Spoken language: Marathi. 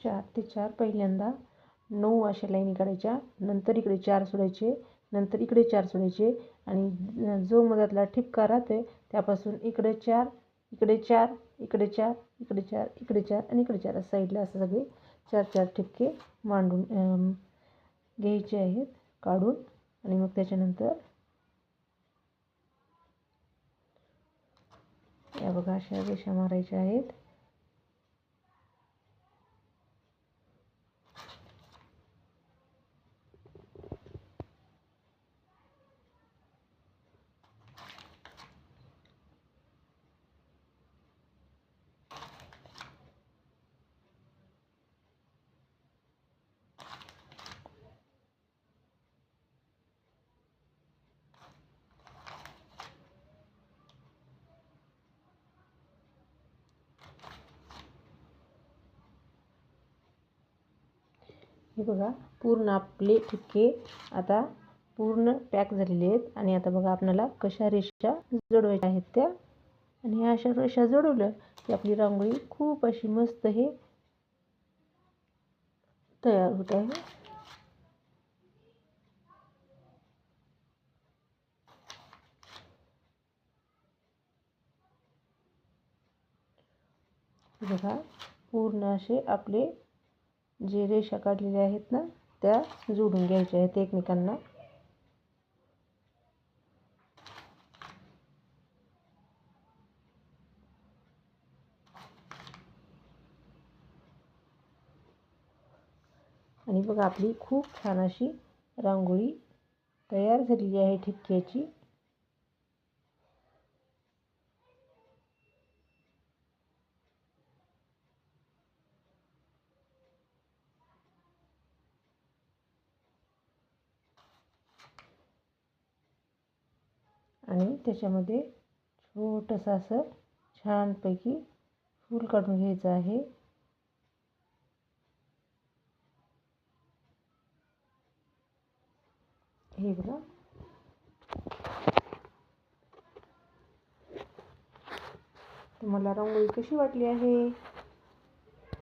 चार ते चार पहिल्यांदा नऊ अशा लाईनी काढायच्या. नंतर इकडे चार सोडायचे नंतर इकडे चार सोडायचे आणि जो मधातला ठिपका राहते त्यापासून इकडे चार इकडे चार इकडे चार इकडे चार इकडे चार आणि इकडे चार. साईडला असं सगळे चार चार ठिपके मांडून घ्यायचे आहेत काढून. आणि मग त्याच्यानंतर या बघा अशा रेषा मारायच्या आहेत. हे बघा पूर्ण आपले ठिपके आता पूर्ण पॅक झालेले आहेत. आणि आता बघा आपल्याला कशा रेषा जोडवायच्या आहेत त्या. आणि ह्या अशा रेषा जोडवल्या की आपली रांगोळी खूप अशी मस्त हे तयार होत आहे. बघा पूर्ण असे आपले जे रेषा काढलेल्या आहेत ना त्या जोडून घ्यायच्या आहेत एकमेकांना. आणि बघा आपली खूप छान अशी रांगोळी तयार झालेली आहे ठिपक्याची. आणि त्याच्यामध्ये छोटंसं असं छानपैकी फूल काढून घ्यायचं आहे. हे बघा. तुम्हाला रांगोळी कशी वाटली आहे?